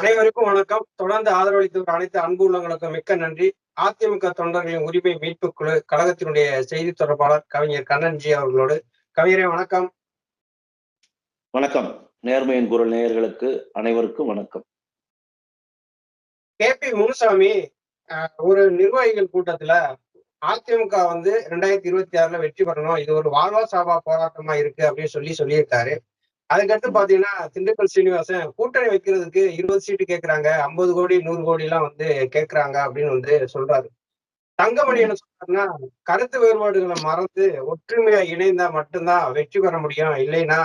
அனைவருக்கும் வணக்கம். தொடர்ந்து ஆதரவளித்து வரும் அனைத்து அன்பு உள்ளங்களுக்கும் மிக்க நன்றி. அதிமுக தொண்டர்களின் உரிமை மீட்பு குழு கழகத்தினுடைய செய்தி தொடர்பாளர் கவிஞர் கண்ணன்ஜி அவர்களோடு. கவிஞரே வணக்கம். வணக்கம். நேர்மையின் குரல் நேயர்களுக்கு அனைவருக்கும் வணக்கம். கே பி முனுசாமி ஒரு நிர்வாகிகள் கூட்டத்துல அதிமுக வந்து ரெண்டாயிரத்தி இருபத்தி ஆறுல வெற்றி பெறணும். இது ஒரு வாழ்வா சாவா போராட்டமா இருக்கு அப்படின்னு சொல்லி சொல்லியிருக்காரு. அதுக்கடுத்து பாத்தீங்கன்னா திண்டுக்கல் சீனிவாசன் கூட்டணி வைக்கிறதுக்கு இருபது சீட்டு கேட்கறாங்க ஐம்பது கோடி நூறு கோடி எல்லாம் வந்து கேட்கறாங்க அப்படின்னு வந்து சொல்றாரு. தங்கமணி என்ன சொல்றாருன்னா கருத்து வேறுபாடுகளை மறந்து ஒற்றுமையா இணைந்தா மட்டும்தான் வெற்றி பெற முடியும். இல்லைன்னா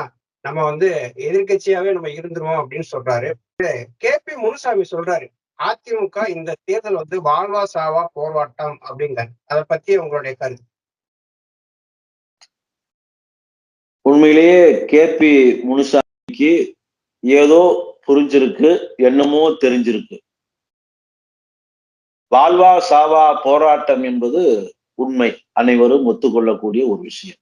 நம்ம வந்து எதிர்க்கட்சியாவே நம்ம இருந்துருவோம் அப்படின்னு சொல்றாரு. கே பி முனுசாமி சொல்றாரு அதிமுக இந்த தேர்தல் வந்து வாழ்வா சாவா போராட்டம் அப்படிங்கிறார். அதை பத்தி உங்களுடைய கருத்து. உண்மையிலேயே கே பி முனுசாமிக்கு ஏதோ புரிஞ்சிருக்கு என்னமோ தெரிஞ்சிருக்கு. வாழ்வா சாவா போராட்டம் என்பது உண்மை. அனைவரும் ஒத்துக்கொள்ளக்கூடிய ஒரு விஷயம்.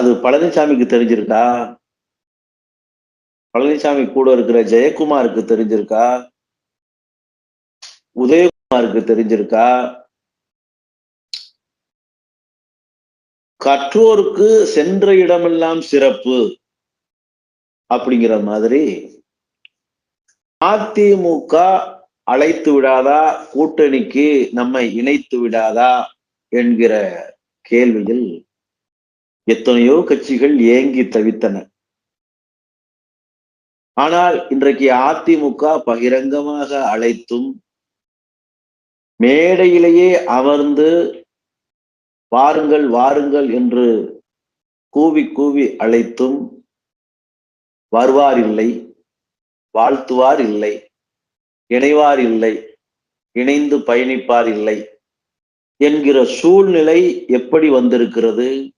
அது பழனிசாமிக்கு தெரிஞ்சிருக்கா? பழனிசாமி கூட இருக்கிற ஜெயக்குமாருக்கு தெரிஞ்சிருக்கா? உதயகுமாருக்கு தெரிஞ்சிருக்கா? கற்றோருக்கு சென்ற இடமெல்லாம் சிறப்பு அப்படிங்கிற மாதிரி அதிமுக அழைத்து விடாதா? கூட்டணிக்கு நம்மை இணைத்து விடாதா? என்கிற கேள்வியில் எத்தனையோ கட்சிகள் ஏங்கி தவித்தன. ஆனால் இன்றைக்கு அதிமுக பகிரங்கமாக அழைத்தும் மேடையிலேயே அமர்ந்து வாருங்கள் வாருங்கள் என்று கூவி கூவி அழைத்தும் வருவார் இல்லை வாழ்த்துவார் இல்லை இணைவார் இல்லை இணைந்து பயணிப்பார் இல்லை என்கிற சூழ்நிலை எப்படி வந்திருக்கிறது?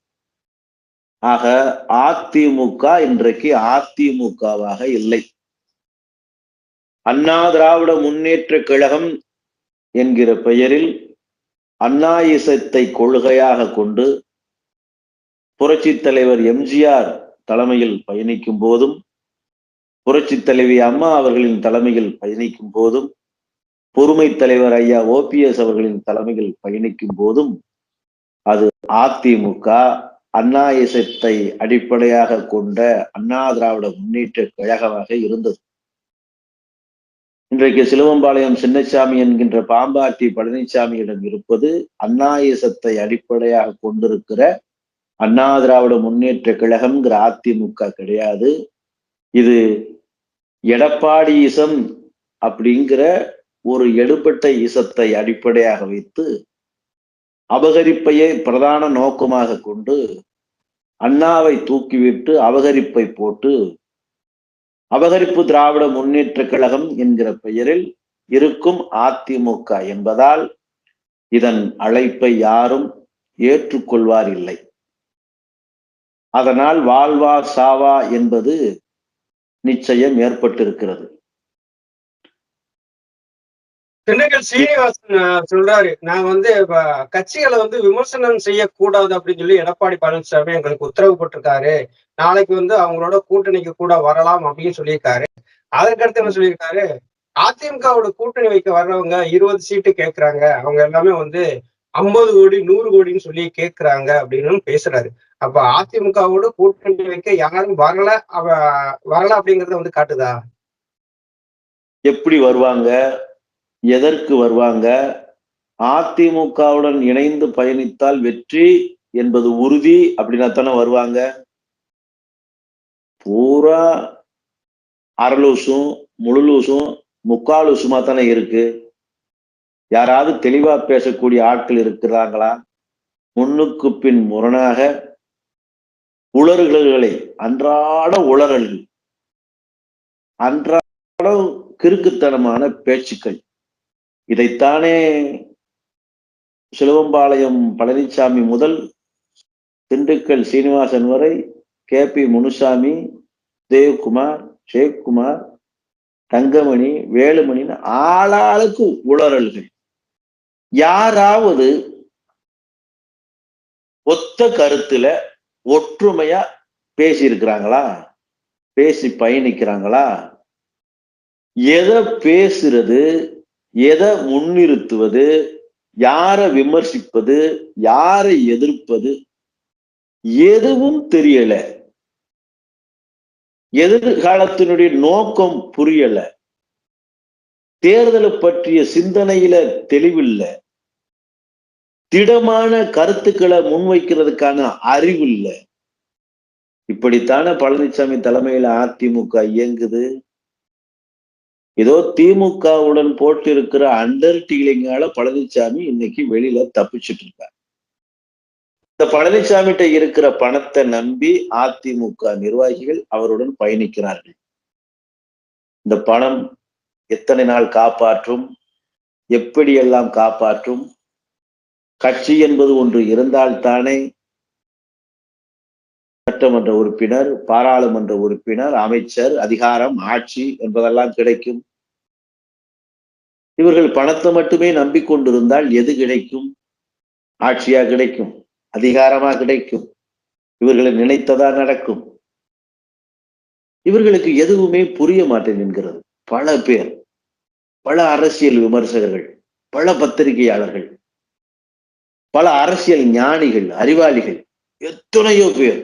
ஆக அதிமுக இன்றைக்கு அதிமுகவாக இல்லை. அண்ணா திராவிட முன்னேற்ற கழகம் என்கிற பெயரில் அண்ணாயிசத்தை கொள்கையாக கொண்டு புரட்சி தலைவர் எம்ஜிஆர் தலைமையில் பயணிக்கும் போதும் புரட்சி தலைவி அம்மா அவர்களின் தலைமையில் பயணிக்கும் போதும் பொறுமை தலைவர் ஐயா ஓபிஎஸ் அவர்களின் தலைமையில் பயணிக்கும் போதும் அது அதிமுக அண்ணாயிசத்தை அடிப்படையாக கொண்ட அண்ணா திராவிட முன்னேற்ற கழகமாக இருந்தது. இன்றைக்கு சிலுவம்பாளையம் சின்னசாமி என்கின்ற பாம்பாட்டி பழனிசாமியிடம் இருப்பது அண்ணாயிசத்தை அடிப்படையாக கொண்டிருக்கிற அண்ணா திராவிட முன்னேற்ற கழகம்ங்கிற அதிமுக கிடையாது. இது எடப்பாடிசம் அப்படிங்கிற ஒரு எடுபட்ட இசத்தை அடிப்படையாக வைத்து அபகரிப்பையே பிரதான நோக்கமாக கொண்டு அண்ணாவை தூக்கிவிட்டு அபகரிப்பை போட்டு அபகரிப்பு திராவிட முன்னேற்ற கழகம் என்கிற பெயரில் இருக்கும் அதிமுக என்பதால் இதன் அழைப்பை யாரும் ஏற்றுக்கொள்வார் இல்லை. அதனால் வாழ்வா சாவா என்பது நிச்சயம் ஏற்பட்டிருக்கிறது. திண்டுக்கல் சீனிவாசன் சொல்றாரு. நான் வந்து கட்சிகளை வந்து விமர்சனம் செய்யக்கூடாது அப்படின்னு சொல்லி எடப்பாடி பழனிசாமி எங்களுக்கு உத்தரவு போட்டிருக்காரு. நாளைக்கு வந்து அவங்களோட கூட்டணிக்கு கூட வரலாம் அப்படின்னு சொல்லியிருக்காரு. அதற்கடுத்து என்ன சொல்லியிருக்காரு? அதிமுகவோட கூட்டணி வைக்க வர்றவங்க இருபது சீட்டு கேட்கறாங்க அவங்க எல்லாமே வந்து ஐம்பது கோடி நூறு கோடின்னு சொல்லி கேக்குறாங்க அப்படின்னு பேசுறாரு. அப்ப அதிமுகவோட கூட்டணி வைக்க யாரும் வரல அவ வரல அப்படிங்கறத வந்து காட்டுதா? எப்படி வருவாங்க? எதற்கு வருவாங்க? அதிமுகவுடன் இணைந்து பயணித்தால் வெற்றி என்பது உறுதி அப்படின்னா தானே வருவாங்க. பூரா அரலூசும் முழுலூசும் முக்காலூசுமா தானே இருக்கு. யாராவது தெளிவா பேசக்கூடிய ஆட்கள் இருக்கிறாங்களா? முன்னுக்கு பின் முரணாக உளறுகளை அன்றாட உளறல்கள் அன்றாட கிறுக்குத்தனமான பேச்சுக்கள் இதைத்தானே சிலுவம்பாளையம் பழனிசாமி முதல் திண்டுக்கல் சீனிவாசன் வரை கே பி முனுசாமி தேவ்குமார் ஷேக்குமார் தங்கமணி வேலுமணின்னு ஆளாளுக்கு உளறல்கள் யாராவது ஒத்த கருத்துல ஒற்றுமையா பேசியிருக்கிறாங்களா? பேசி பயணிக்கிறாங்களா? எதை பேசுறது? எதை முன்னிறுத்துவது யாரை விமர்சிப்பது யாரை எதிர்ப்பது எதுவும் தெரியல. எதிர்காலத்தினுடைய நோக்கம் புரியல. தேர்தலை பற்றிய சிந்தனையில தெளிவில்லை. திடமான கருத்துக்களை முன்வைக்கிறதுக்கான அறிவு இல்லை இப்படித்தானே பழனிசாமி தலைமையில அதிமுக இயங்குது? ஏதோ திமுகவுடன் போட்டு இருக்கிற அண்டர் டீலிங்கால பழனிசாமி இன்னைக்கு வெளியில தப்பிச்சுட்டு இருக்காரு. இந்த பழனிசாமிகிட்ட இருக்கிற பணத்தை நம்பி அதிமுக நிர்வாகிகள் அவருடன் பயணிக்கிறார்கள். இந்த பணம் எத்தனை நாள் காப்பாற்றும் எப்படியெல்லாம் காப்பாற்றும் கட்சி என்பது ஒன்று இருந்தால்தானே சட்டமன்ற உறுப்பினர் பாராளுமன்ற உறுப்பினர் அமைச்சர் அதிகாரம் ஆட்சி என்பதெல்லாம் கிடைக்கும். இவர்கள் பணத்தை மட்டுமே நம்பிக்கொண்டிருந்தால் எது கிடைக்கும்? ஆட்சியா கிடைக்கும் அதிகாரமா கிடைக்கும். இவர்களை நினைத்ததா நடக்கும்? இவர்களுக்கு எதுவுமே புரிய மாட்டேன் என்கிறது. பல பேர் பல அரசியல் விமர்சகர்கள் பல பத்திரிகையாளர்கள் பல அரசியல் ஞானிகள் அறிவாளிகள் எத்தனையோ பேர்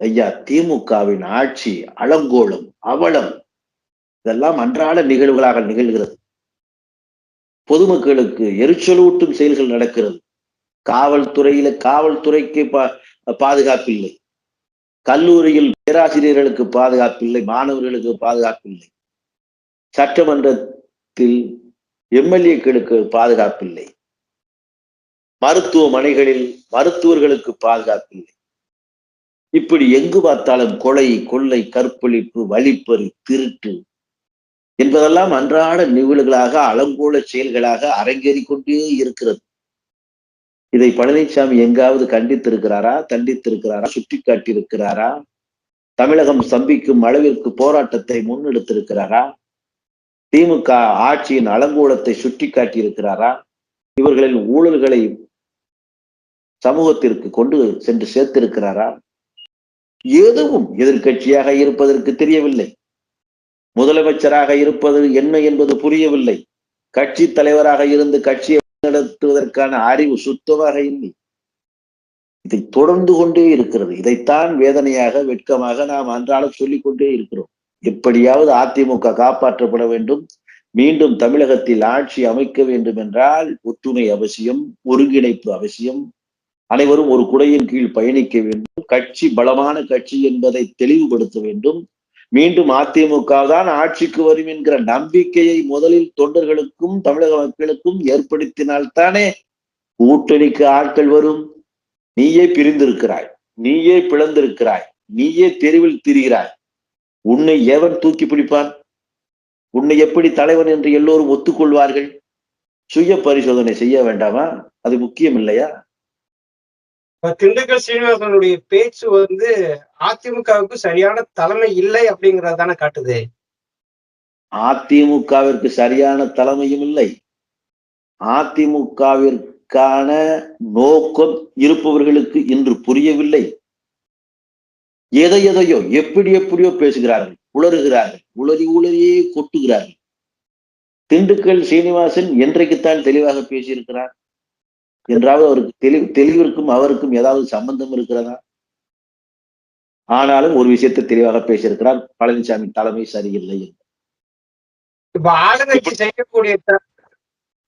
ஐயா திமுகவின் ஆட்சி அலங்கோலம் அவலம் இதெல்லாம் அன்றாட நிகழ்வுகளாக நிகழ்கிறது. பொதுமக்களுக்கு எரிச்சலூட்டும் செயல்கள் நடக்கிறது. காவல்துறையில காவல்துறைக்கு பா பாதுகாப்பில்லை. கல்லூரியில் பேராசிரியர்களுக்கு பாதுகாப்பில்லை மாணவர்களுக்கு பாதுகாப்பில்லை. சட்டமன்றத்தில் எம்எல்ஏக்களுக்கு பாதுகாப்பில்லை. மருத்துவமனைகளில் மருத்துவர்களுக்கு பாதுகாப்பில்லை. இப்படி எங்கு பார்த்தாலும் கொலை கொள்ளை கற்பழிப்பு வழிப்பறி திருட்டு என்பதெல்லாம் அன்றாட நிகழ்வுகளாக அலங்கோல செயல்களாக அரங்கேறி கொண்டே இருக்கிறது. இதை பழனிசாமி எங்காவது கண்டித்திருக்கிறாரா தண்டித்திருக்கிறாரா சுட்டி காட்டியிருக்கிறாரா தமிழகம் சம்பிக்கும் அளவிற்கு போராட்டத்தை முன்னெடுத்திருக்கிறாரா? திமுக ஆட்சியின் அலங்கோலத்தை சுட்டி காட்டியிருக்கிறாரா இவர்களின் ஊழல்களை சமூகத்திற்கு கொண்டு சென்று சேர்த்திருக்கிறாரா? எதுவும் எதிர்கட்சியாக இருப்பதற்கு தெரியவில்லை. முதலமைச்சராக இருப்பது என்ன என்பது புரியவில்லை. கட்சி தலைவராக இருந்து கட்சியை நடத்துவதற்கான அறிவு சுத்தமாக இல்லை. இதை தொடர்ந்து கொண்டே இருக்கிறது. இதைத்தான் வேதனையாக வெட்கமாக நாம் அன்றாடம் சொல்லிக் கொண்டே இருக்கிறோம். எப்படியாவது அதிமுக காப்பாற்றப்பட வேண்டும். மீண்டும் தமிழகத்தில் ஆட்சி அமைக்க வேண்டும் என்றால் ஒற்றுமை அவசியம் ஒருங்கிணைப்பு அவசியம் அனைவரும் ஒரு குடையின் கீழ் பயணிக்க வேண்டும். கட்சி பலமான கட்சி என்பதை தெளிவுபடுத்த வேண்டும். மீண்டும் அதிமுக தான் ஆட்சிக்கு வரும் என்கிற நம்பிக்கையை முதலில் தொண்டர்களுக்கும் தமிழக மக்களுக்கும் ஏற்படுத்தினால்தானே கூட்டணிக்கு ஆட்கள் வரும். நீயே பிரிந்திருக்கிறாய் நீயே பிளந்திருக்கிறாய் நீயே தெருவில் திரிகிறாய். உன்னை எவன் தூக்கி பிடிப்பான்? உன்னை எப்படி தலைவன் என்று எல்லோரும் ஒத்துக்கொள்வார்கள்? சுய பரிசோதனை செய்ய வேண்டாமா? அது முக்கியம் இல்லையா? திண்டுக்கல் சீனிவாசனுடைய பேச்சு வந்து அதிமுகவுக்கு சரியான தலைமை இல்லை அப்படிங்கறது தானே காட்டுது? அதிமுகவிற்கு சரியான தலைமையும் இல்லை. அதிமுகவிற்கான நோக்கம் இருப்பவர்களுக்கு இன்று புரியவில்லை. எதை எதையோ எப்படி எப்படியோ பேசுகிறார்கள் உளறுகிறார்கள் உளறி உளறியே கொட்டுகிறார்கள். திண்டுக்கல் சீனிவாசன் என்றைக்குத்தான் தெளிவாக பேசியிருக்கிறார்? என்றாவது அவருக்கு தெளிவு தெளிவிற்கும் அவருக்கும் ஏதாவது சம்பந்தம் இருக்கிறதா? ஆனாலும் ஒரு விஷயத்தை தெளிவாக பேசியிருக்கிறார். பழனிசாமி தலைமை சரியில்லை இப்ப ஆளுங்கட்சி செய்யக்கூடிய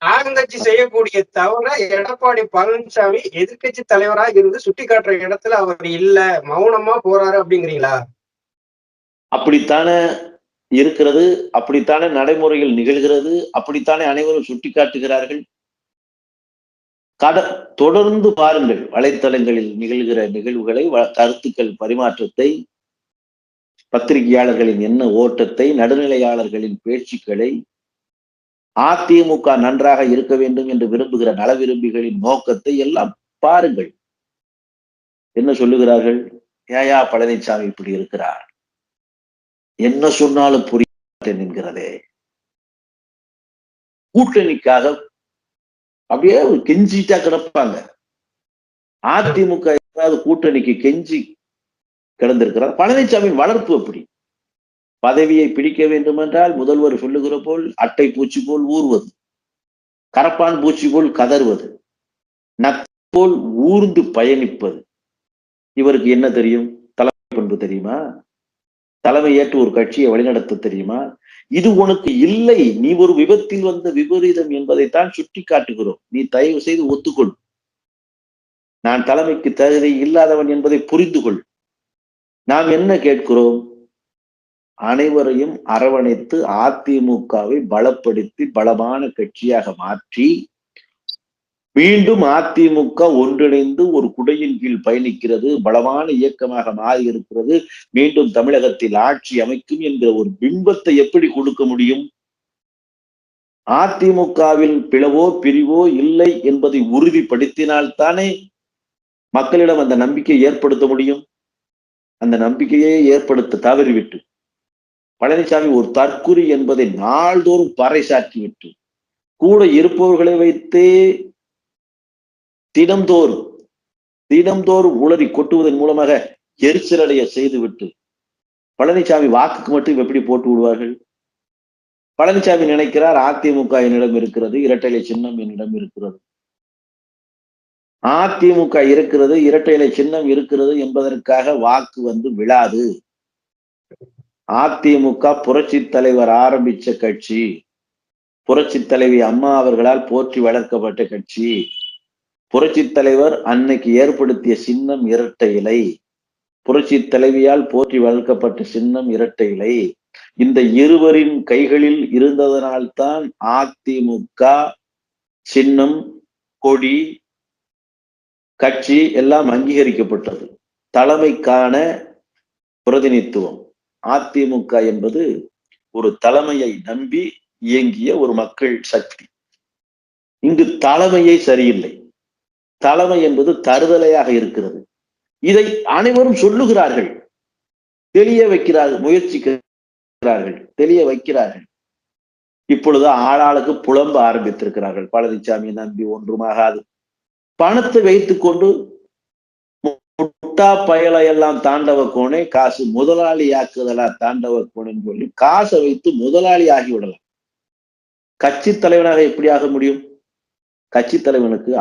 ஆளுங்கட்சி செய்யக்கூடிய தவிர எடப்பாடி பழனிசாமி எதிர்க்கட்சி தலைவரா இருந்து சுட்டி காட்டுற இடத்துல அவர் இல்ல மௌனமா போறாரு அப்படிங்கிறீங்களா? அப்படித்தானே இருக்கிறது அப்படித்தானே நடைமுறையில் நிகழ்கிறது அப்படித்தானே அனைவரும் சுட்டிக்காட்டுகிறார்கள். கட தொடர்ந்து பாருங்கள் வலைத்தளங்களில் நிகழ்கிற நிகழ்வுகளை வ- கருத்துக்கள் பரிமாற்றத்தை பத்திரிகையாளர்களின் என்ன ஓட்டத்தை நடுநிலையாளர்களின் பேச்சுக்களை அதிமுக நன்றாக இருக்க வேண்டும் என்று விரும்புகிற நல விரும்பிகளின் நோக்கத்தை எல்லாம் பாருங்கள். என்ன சொல்லுகிறார்கள்? ஏயா பழனிசாமி இப்படி இருக்கிறார். என்ன சொன்னாலும் புரிய மாட்டேன் என்கிறதே. கூட்டணிக்காக அப்படியே ஒரு கெஞ்சிட்டா கிடப்பாங்க. அதிமுக ஏதாவது கூட்டணிக்கு கெஞ்சி கிடந்திருக்கிறார். பழனிசாமியின் வளர்ப்பு அப்படி பதவியை பிடிக்க வேண்டுமென்றால் முதல்வர் சொல்லுகிற போல் அட்டை பூச்சி போல் ஊறுவது கரப்பான் பூச்சி போல் கதறுவது போல் ஊர்ந்து பயணிப்பது. இவருக்கு என்ன தெரியும்? தலைமை பண்பு தெரியுமா? தலைமை ஏற்று ஒரு கட்சியை வழிநடத்த தெரியுமா? இது உனக்கு இல்லை. நீ ஒரு விபத்தில் வந்த விபரீதம் என்பதைத்தான் சுட்டி காட்டுகிறோம் நீ தயவு செய்து ஒத்துக்கொள். நான் தலைமைக்கு தகுதி இல்லாதவன் என்பதை புரிந்து கொள் நாம் என்ன கேட்கிறோம்? அனைவரையும் அரவணைத்து அதிமுகவை பலப்படுத்தி பலமான கட்சியாக மாற்றி மீண்டும் அதிமுக ஒன்றிணைந்து ஒரு குடையின் கீழ் பயணிக்கிறது. பலமான இயக்கமாக மாறி இருக்கிறது மீண்டும் தமிழகத்தில் ஆட்சி அமைக்கும் என்கிற ஒரு பிம்பத்தை எப்படி கொடுக்க முடியும்? அதிமுகவில் பிளவோ பிரிவோ இல்லை என்பதை உறுதிப்படுத்தினால்தானே மக்களிடம் அந்த நம்பிக்கை ஏற்படுத்த முடியும்? அந்த நம்பிக்கையை ஏற்படுத்த தவறிவிட்டு பழனிசாமி ஒரு தற்குறி என்பதை நாள்தோறும் பறைசாற்றிவிட்டு கூட இருப்பவர்களை வைத்தே தினம்தோறும் தினம்தோறும் உளறி கொட்டுவதன் மூலமாக எரிச்சலடைய செய்துவிட்டு பழனிசாமி வாக்குக்கு மட்டும் எப்படி போட்டு விடுவார்கள்? பழனிசாமி நினைக்கிறார் அதிமுக என்னிடம் இருக்கிறது இரட்டைலை சின்னம் என்னிடம் இருக்கிறது. அதிமுக இருக்கிறது இரட்டைலை சின்னம் இருக்கிறது என்பதற்காக வாக்கு வந்து விழாது. அதிமுக புரட்சி தலைவர் ஆரம்பிச்ச கட்சி புரட்சி தலைவி அம்மா அவர்களால் போற்றி வளர்க்கப்பட்ட கட்சி. புரட்சி தலைவர் அன்னைக்கு ஏற்படுத்திய சின்னம் இரட்டை இலை. புரட்சி தலைவியால் போற்றி வளர்க்கப்பட்ட சின்னம் இரட்டை இலை. இந்த இருவரின் கைகளில் இருந்ததனால்தான் அதிமுக சின்னம் கொடி கட்சி எல்லாம் அங்கீகரிக்கப்பட்டது. தலைமைக்கான பிரதிநிதித்துவம். அதிமுக என்பது ஒரு தலைமையை நம்பி இயங்கிய ஒரு மக்கள் சக்தி. இங்கு தலைமையே சரியில்லை. தலைமை என்பது தருதலையாக இருக்கிறது. இதை அனைவரும் சொல்லுகிறார்கள். தெளிய வைக்கிறார்கள் முயற்சிக்கிறார்கள். தெளிய வைக்கிறார்கள். இப்பொழுது ஆளாளுக்கு புலம்ப ஆரம்பித்திருக்கிறார்கள். பழனிசாமி நம்பி ஒன்றுமாகாது. பணத்தை வைத்துக் கொண்டு முட்டா பயலை எல்லாம் தாண்டவ கோணே காசு முதலாளி ஆக்குதலா தாண்டவ கோணேன்னு சொல்லி காசை வைத்து முதலாளி ஆகி விடலாம். கட்சி தலைவனாக எப்படி ஆக முடியும்? கட்சி தலைவனுக்கு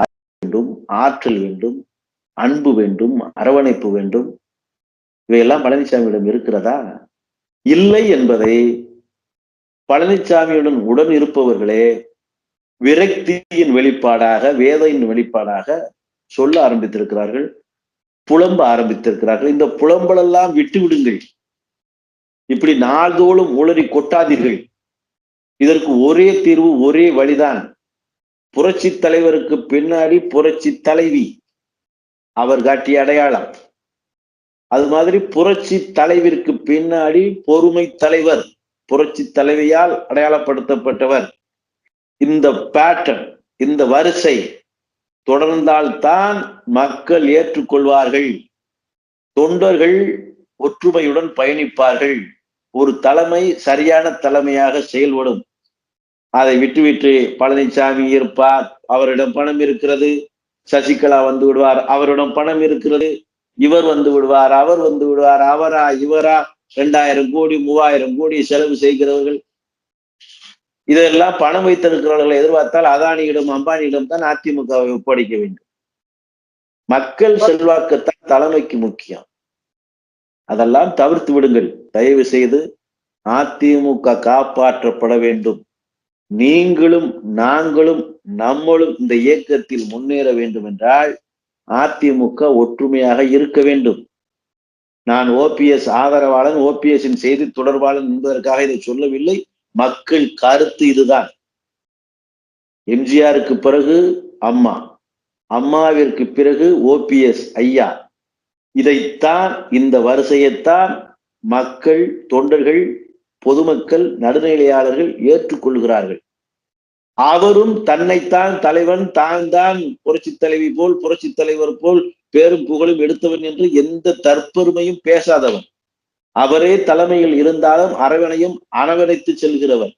வேண்டும் ஆற்றல் வேண்டும் அன்பு வேண்டும் அரவணைப்பு வேண்டும். இவையெல்லாம் பழனிசாமியிடம் இருக்கிறதா? இல்லை என்பதை பழனிசாமியுடன் உடன் இருப்பவர்களே விரக்தியின் வெளிப்பாடாக வேதையின் வெளிப்பாடாக சொல்ல ஆரம்பித்திருக்கிறார்கள் புலம்ப ஆரம்பித்திருக்கிறார்கள். இந்த புலம்பலெல்லாம் விட்டு விடுங்கள். இப்படி நாள்தோளும் உளறி கொட்டாதீர்கள். இதற்கு ஒரே தீர்வு ஒரே வழிதான். புரட்சி தலைவருக்கு பின்னாடி புரட்சி தலைவி அவர் காட்டிய அடையாளம். அது மாதிரி புரட்சி தலைவிற்கு பின்னாடி பொறுமை தலைவர் புரட்சி தலைவியால் அடையாளப்படுத்தப்பட்டவர். இந்த பேட்டர்ன் இந்த வரிசை தொடர்ந்தால்தான் மக்கள் ஏற்றுக்கொள்வார்கள். தொண்டர்கள் ஒற்றுமையுடன் பயணிப்பார்கள். ஒரு தலைமை சரியான தலைமையாக செயல்படும். அதை விட்டுவிட்டு பழனிசாமி இருப்பார். அவரிடம் பணம் இருக்கிறது. சசிகலா வந்து விடுவார். அவரிடம் பணம் இருக்கிறது. இவர் வந்து விடுவார். அவர் வந்து விடுவார். அவரா இவரா? ரெண்டாயிரம் கோடி மூவாயிரம் கோடி செலவு செய்கிறவர்கள். இதெல்லாம் பணம் வைத்திருக்கிறவர்களை எதிர்பார்த்தால் அதானியிடம் அம்பானியிடம் தான் அதிமுகவை ஒப்படைக்க வேண்டும். மக்கள் செல்வாக்குத்தான் தலைமைக்கு முக்கியம். அதெல்லாம் தவிர்த்து விடுங்கள். தயவு செய்து அதிமுக காப்பாற்றப்பட வேண்டும். நீங்களும் நாங்களும் நம்மளும் இந்த இயக்கத்தில் முன்னேற வேண்டும் என்றால் அதிமுக ஒற்றுமையாக இருக்க வேண்டும். நான் ஓபிஎஸ் ஆதரவாளன் ஓபிஎஸ்ஸின் செய்தி தொடர்பாளன் என்பதற்காக இதை சொல்லவில்லை. மக்கள் கருத்து இதுதான். எம்ஜிஆருக்கு பிறகு அம்மா அம்மாவிற்கு பிறகு ஓபிஎஸ் ஐயா. இதைத்தான் இந்த வரிசையைத்தான் மக்கள் தொண்டர்கள் பொதுமக்கள் நடுநிலையாளர்கள் ஏற்றுக்கொள்கிறார்கள். அவரும் தன்னைத்தான் தலைவன் தான் தான் புரட்சி தலைவி போல் புரட்சி தலைவர் போல் பேரும் புகழும் எடுத்தவன் என்று எந்த தற்பெருமையும் பேசாதவன். அவரே தலைமையில் இருந்தாலும் அரவணையும் அணவணைத்து செல்கிறவர்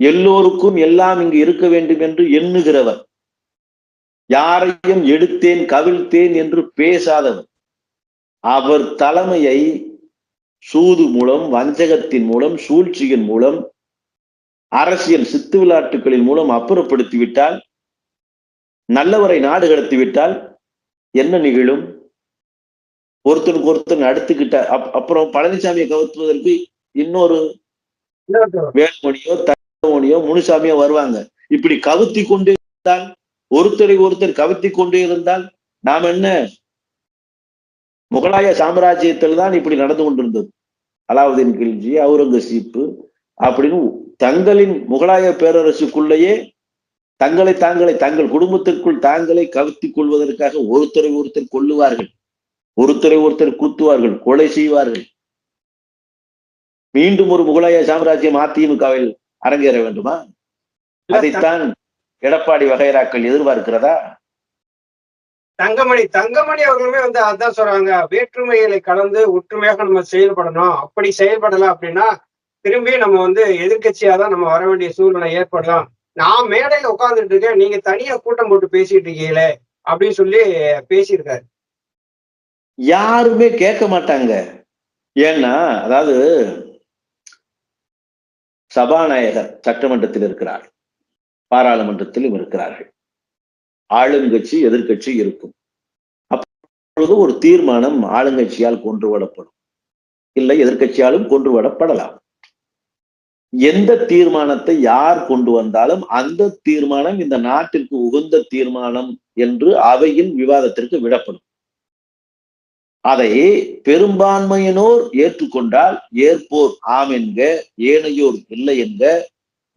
எல்லோருக்கும் எல்லாம் இங்கு இருக்க வேண்டும் என்று எண்ணுகிறவர் யாரையும் எடுத்தேன் கவிழ்த்தேன் என்று பேசாதவர் அவர் தலைமையை சூது மூலம் வஞ்சகத்தின் மூலம் சூழ்ச்சியின் மூலம் அரசியல் சித்து விளையாட்டுகளின் மூலம் அப்புறப்படுத்தி விட்டால் நல்லவரை நாடு கடத்தி விட்டால் என்ன நிகழும்? ஒருத்தனுக்கு ஒருத்தன் அடுத்துக்கிட்ட அப்- அப்புறம் பழனிசாமியை கவுத்துவதற்கு இன்னொரு வேலுமணியோ தங்கமணியோ முனுசாமியோ வருவாங்க. இப்படி கவுத்தி கொண்டே இருந்தால் ஒருத்தரை ஒருத்தர் கவுத்தி கொண்டே இருந்தால் நாம் என்ன? முகலாய சாம்ராஜ்யத்தில் தான் இப்படி நடந்து கொண்டிருந்தது. அலாவுதீன் கில்ஜி அவுரங்கசீப்பு அப்படின்னு தங்களின் முகலாய பேரரசுக்குள்ளேயே தங்களை தாங்களை தங்கள் குடும்பத்திற்குள் தாங்களை கவுத்திக் கொள்வதற்காக ஒருத்தரை ஒருத்தர் கொல்லுவார்கள். ஒருத்தரை ஒருத்தர் குத்துவார்கள் கொலை செய்வார்கள். மீண்டும் ஒரு முகலாய சாம்ராஜ்யம் அதிமுகவில் அரங்கேற வேண்டுமா? அதைத்தான் எடப்பாடி வகைராக்கள் எதிர்பார்க்கிறதா? தங்கமணி தங்கமணி அவர்களுமே வந்து அதான் சொல்றாங்க. வேற்றுமைகளை கலந்து ஒற்றுமையாக நம்ம செயல்படணும். அப்படி செயல்படல அப்படின்னா திரும்பி நம்ம வந்து எதிர்கட்சியா தான் நம்ம வர வேண்டிய சூழ்நிலை ஏற்படலாம். நான் மேடையில உட்கார்ந்துட்டு இருக்கேன். நீங்க தனியா கூட்டம் போட்டு பேசிட்டு இருக்கீங்களே அப்படின்னு சொல்லி பேசியிருக்காரு. யாருமே கேட்க மாட்டாங்க. ஏன்னா அதாவது சபாநாயகர் சட்டமன்றத்தில் இருக்கிறார் பாராளுமன்றத்திலும் இருக்கிறார்கள். ஆளுங்கட்சி எதிர்க்கட்சி இருக்கும். அப்பொழுது ஒரு தீர்மானம் ஆளுங்கட்சியால் கொண்டு வரப்படும் இல்லை எதிர்க்கட்சியாலும் கொண்டு வரப்படலாம் எந்த தீர்மானத்தை யார் கொண்டு வந்தாலும் அந்த தீர்மானம் இந்த நாட்டிற்கு உகந்த தீர்மானம் என்று அவையின் விவாதத்திற்கு விடப்படும். அதை பெரும்பான்மையினோர் ஏற்றுக்கொண்டால் ஏற்போர் ஆம் என்க ஏனையோர் இல்லை என்க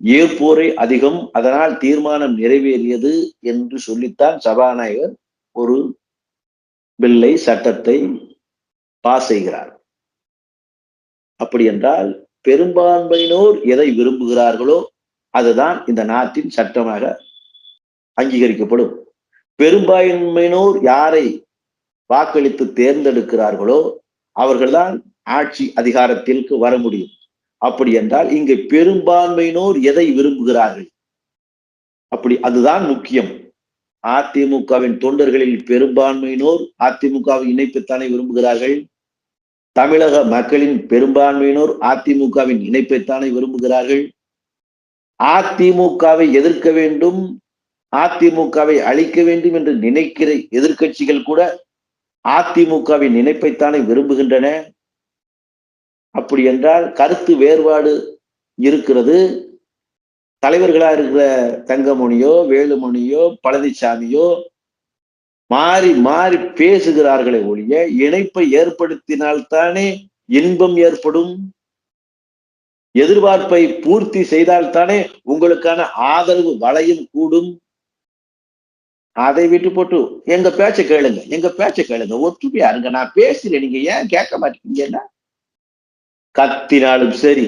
ஏற்போரை அதிகம் அதனால் தீர்மானம் நிறைவேறியது என்று சொல்லித்தான் சபாநாயகர் ஒரு பில்லை சட்டத்தை பாஸ் செய்கிறார். அப்படி என்றால் பெரும்பான்மையினோர் எதை விரும்புகிறார்களோ அதுதான் இந்த நாட்டின் சட்டமாக அங்கீகரிக்கப்படும். பெரும்பான்மையினோர் யாரை வாக்களித்து தேர்ந்தெடுக்கிறார்களோ அவர்கள்தான் ஆட்சி அதிகாரத்திற்கு வர முடியும். அப்படி என்றால் இங்கு பெரும்பான்மையினோர் எதை விரும்புகிறார்கள்? அப்படி அதுதான் முக்கியம். அதிமுகவின் தொண்டர்களில் பெரும்பான்மையினோர் அதிமுகவின் இணைப்பைத்தானே விரும்புகிறார்கள்? தமிழக மக்களின் பெரும்பான்மையினோர் அதிமுகவின் இணைப்பைத்தானே விரும்புகிறார்கள்? அதிமுகவை எதிர்க்க வேண்டும் அதிமுகவை அழிக்க வேண்டும் என்று நினைக்கிற எதிர்க்கட்சிகள் கூட அதிமுகவின் நினைப்பைத்தானே விரும்புகின்றன. அப்படி என்றால் கருத்து வேறுபாடு இருக்கிறது. தலைவர்களா இருக்கிற தங்கமணியோ வேலுமணியோ பழனிசாமியோ மாறி மாறி பேசுகிறார்களே ஒழிய இணைப்பை ஏற்படுத்தினால்தானே இன்பம் ஏற்படும். எதிர்பார்ப்பை பூர்த்தி செய்தால்தானே உங்களுக்கான ஆதரவு வளையும் கூடும். அதை விட்டு போட்டு எங்க பேச்சை கேளுங்க எங்க பேச்சை கேளுங்க. ஒற்றுமையா இருங்க. நான் பேசுறேன். நீங்க ஏன் கேட்க மாட்டீங்கன்னா கத்தினாலும் சரி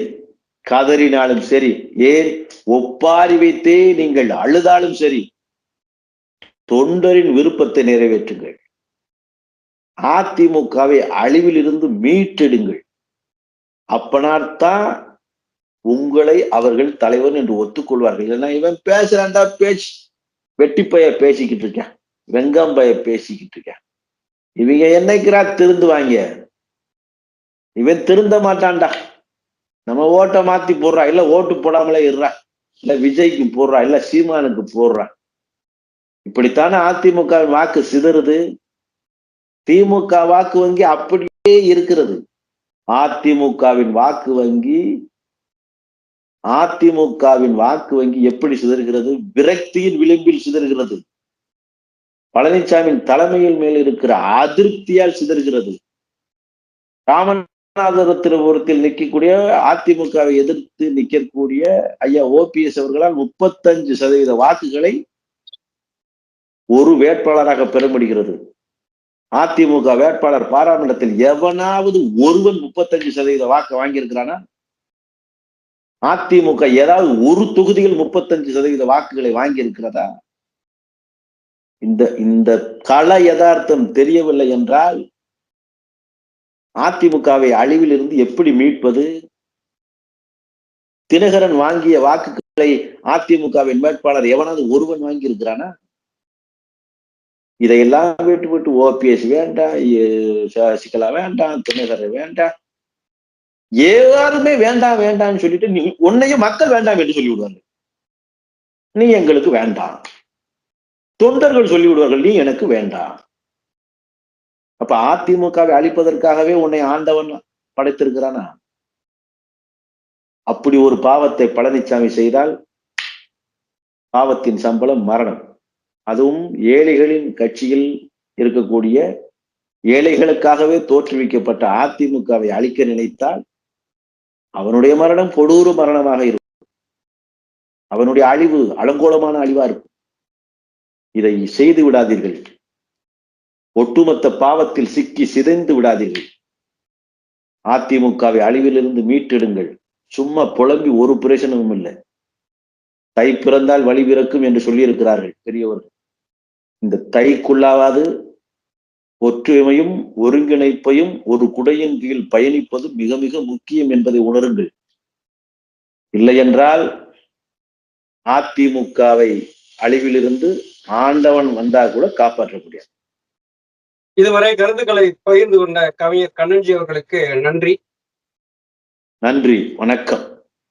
கதறினாலும் சரி ஏன் ஒப்பாரி வைத்தே நீங்கள் அழுதாலும் சரி தொண்டரின் விருப்பத்தை நிறைவேற்றுங்கள். அதிமுகவை அழிவில் இருந்து மீட்டெடுங்கள். அப்பனால்தான் உங்களை அவர்கள் தலைவன் என்று ஒத்துக்கொள்வார்கள். இல்லைன்னா இவன் பேசுறான்டா பேச்சு. வெட்டிப்பைய பேசிக்கிட்டு இருக்கேன். வெங்கம்பைய பேசிக்கிட்டு இருக்கேன். இவங்க என்னைக்கிறா திருந்துவாங்க இவன் திருந்த மாட்டான்டா. நம்ம ஓட்டை மாத்தி போடுறா இல்ல ஓட்டு போடாமலே இருறா இல்ல விஜய்க்கு போடுறா இல்ல சீமானுக்கு போடுறா. இப்படித்தானே அதிமுக வாக்கு சிதறுது. திமுக வாக்கு வங்கி அப்படியே இருக்கிறது. அதிமுகவின் வாக்கு வங்கி அதிமுகவின் வாக்கு வங்கி எப்படி சிதறுகிறது? விரக்தியின் விளிம்பில் சிதறுகிறது. பழனிசாமியின் தலைமையில் மேல் இருக்கிற அதிருப்தியால் சிதறுகிறது. ராமன் திருபுரத்தில் நிற்கக்கூடிய அதிமுகவை எதிர்த்து நிற்கக்கூடிய ஐயா ஓபிஎஸ் அவர்களால் முப்பத்தஞ்சு சதவீத வாக்குகளை ஒரு வேட்பாளராக பெற முடிகிறது. அதிமுக வேட்பாளர் பாராளுமன்றத்தில் எவனாவது ஒருவன் முப்பத்தஞ்சு சதவீத வாக்கு வாங்கியிருக்கிறானா? அதிமுக ஏதாவது ஒரு தொகுதியில் முப்பத்தஞ்சு சதவீத வாக்குகளை வாங்கியிருக்கிறதா? இந்த இந்த கள யதார்த்தம் தெரியவில்லை என்றால் அதிமுகவை அழிவில் இருந்து எப்படி மீட்பது? தினகரன் வாங்கிய வாக்குகளை அதிமுகவின் வேட்பாளர் எவனாவது ஒருவன் வாங்கி இருக்கிறானா இதையெல்லாம் விட்டு விட்டு ஓபிஎஸ் வேண்டாம் சசிகலா வேண்டாம் தினகரன் வேண்டாம். யாருமே வேண்டாம் வேண்டாம்னு சொல்லிட்டு நீ உன்னையும் மக்கள் வேண்டாம் என்று சொல்லி விடுவாங்க நீ எங்களுக்கு வேண்டாம். தொண்டர்கள் சொல்லிவிடுவார்கள் நீ எனக்கு வேண்டாம். அப்ப அதிமுகவை அழிப்பதற்காகவே உன்னை ஆண்டவன் படைத்திருக்கிறானா? அப்படி ஒரு பாவத்தை பழனிசாமி செய்தால் பாவத்தின் சம்பளம் மரணம். அதுவும் ஏழைகளின் கட்சியில் இருக்கக்கூடிய ஏழைகளுக்காகவே தோற்றுவிக்கப்பட்ட அதிமுகவை அழிக்க நினைத்தால் அவனுடைய மரணம் கொடூர மரணமாக இருக்கும். அவனுடைய அழிவு அலங்கோலமான அழிவா இருக்கும். இதை செய்து விடாதீர்கள். ஒட்டுமொத்த பாவத்தில் சிக்கி சிதைந்து விடாதீர்கள். அதிமுகவை அழிவிலிருந்து மீட்டெடுங்கள். சும்மா புலம்பி ஒரு பிரயோஜனமும் இல்லை. தை பிறந்தால் வழி பிறக்கும் என்று சொல்லியிருக்கிறார்கள் பெரியவர்கள். இந்த தைக்குள்ளாவது ஒற்றுமையும் ஒருங்கிணைப்பையும் ஒரு குடையின் கீழ் பயணிப்பது மிக மிக முக்கியம் என்பதை உணருங்கள். இல்லையென்றால் அதிமுகவை அழிவிலிருந்து ஆண்டவன் வந்தா கூட காப்பாற்ற முடியாது இதுவரை கருத்துக்களை பகிர்ந்து கொண்ட கவிஞர் கண்ணன்ஜி அவர்களுக்கு நன்றி. நன்றி. வணக்கம்.